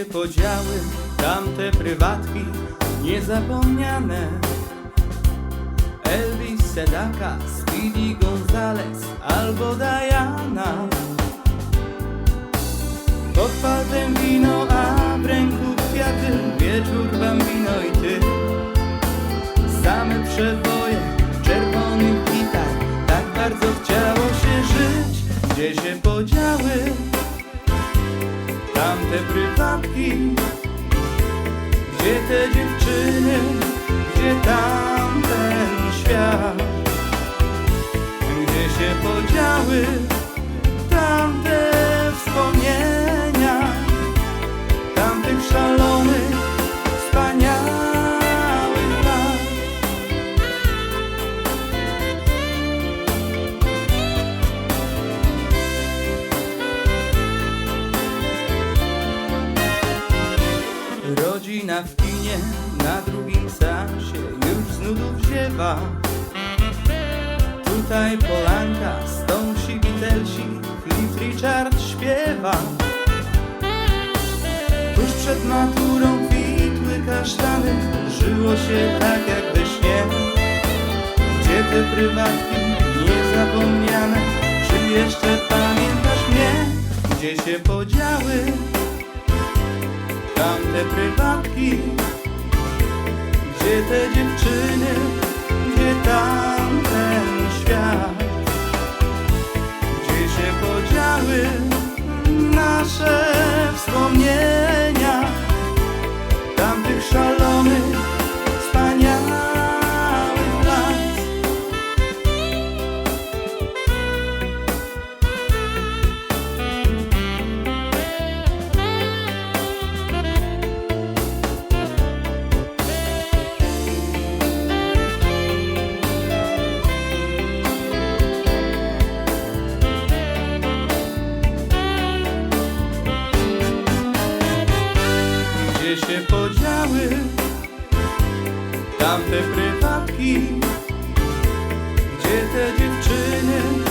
się podziały tamte prywatki niezapomniane? Elvis Sedaka, Speedy Gonzales albo Diana. Pod palcem wino, a w ręku kwiaty, wieczór bambino i ty. Same przeboje czerwonych gitar, tak bardzo chciało się żyć. Gdzie się podziały tamte prywatki? Gdzie te dziewczyny, gdzie tamten świat? Gdzie się podziały Rodzina w kinie na drugim seansie już z nudów ziewa. Tutaj Polanka, Stonesi, Beatlesi, Cliff Richard śpiewa. Tuż przed maturą kwitły kasztany, żyło się tak jak we śnie. Gdzie te prywatki niezapomniane, czy jeszcze pamiętasz mnie? Gdzie się podziały tamte prywatki? Gdzie te dziewczyny, gdzie tamten świat? Gdzie się podziały nasze się podziały tamte prywatki? Gdzie te dziewczyny,